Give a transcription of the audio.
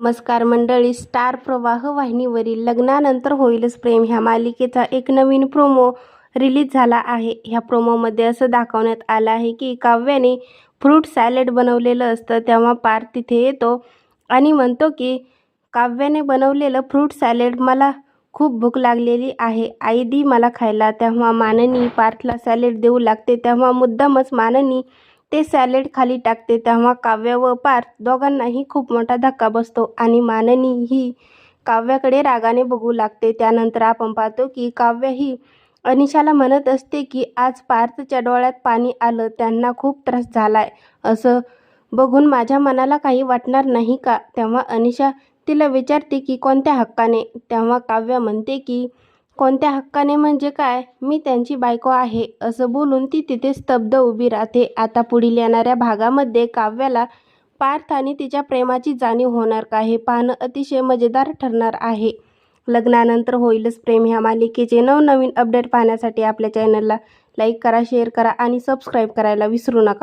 नमस्कार मंडळी स्टार प्रवाह वाहिनीवरील लग्नानंतर होईलच प्रेम. ह्या मालिकेचा एक नवीन प्रोमो रिलीज झाला आहे. ह्या प्रोमोमध्ये असं दाखवण्यात आलं आहे की काव्याने फ्रूट सॅलड बनवलेलं असतं तेव्हा पार्थ तिथे येतो आणि म्हणतो की काव्याने बनवलेलं फ्रूट सॅलड मला खूप भूक लागलेली आहे. आई दी मला खायला. तेव्हा माननी पार्थला सॅलड देऊ लागते. तेव्हा मुद्दामच माननी ते सॅलेड खाली टाकते तेव्हा काव्य व पार्थ दोघांनाही खूप मोठा धक्का बसतो आणि माननी ही काव्याकडे रागाने बघू लागते. त्यानंतर आपण पाहतो की काव्य ही अनिशाला म्हणत असते की आज पार्थच्या डोळ्यात पाणी आलं त्यांना खूप त्रास झालाय. असं बघून माझ्या मनाला काही वाटणार नाही का? तेव्हा अनिशा तिला विचारते की कोणत्या हक्काने? तेव्हा काव्य म्हणते की कोणत्या हक्काने म्हणजे काय? मी त्यांची बायको आहे असं बोलून ती तिथे स्तब्ध उभी राहते. आता पुढील येणाऱ्या भागामध्ये काव्याला पार्थ आणि तिच्या प्रेमाची जाणीव होणार का हे पाहणं अतिशय मजेदार ठरणार आहे. लग्नानंतर होईलच प्रेम ह्या मालिकेचे नवनवीन अपडेट पाहण्यासाठी आपल्या चॅनलला लाईक करा शेअर करा आणि सबस्क्राईब करायला विसरू नका.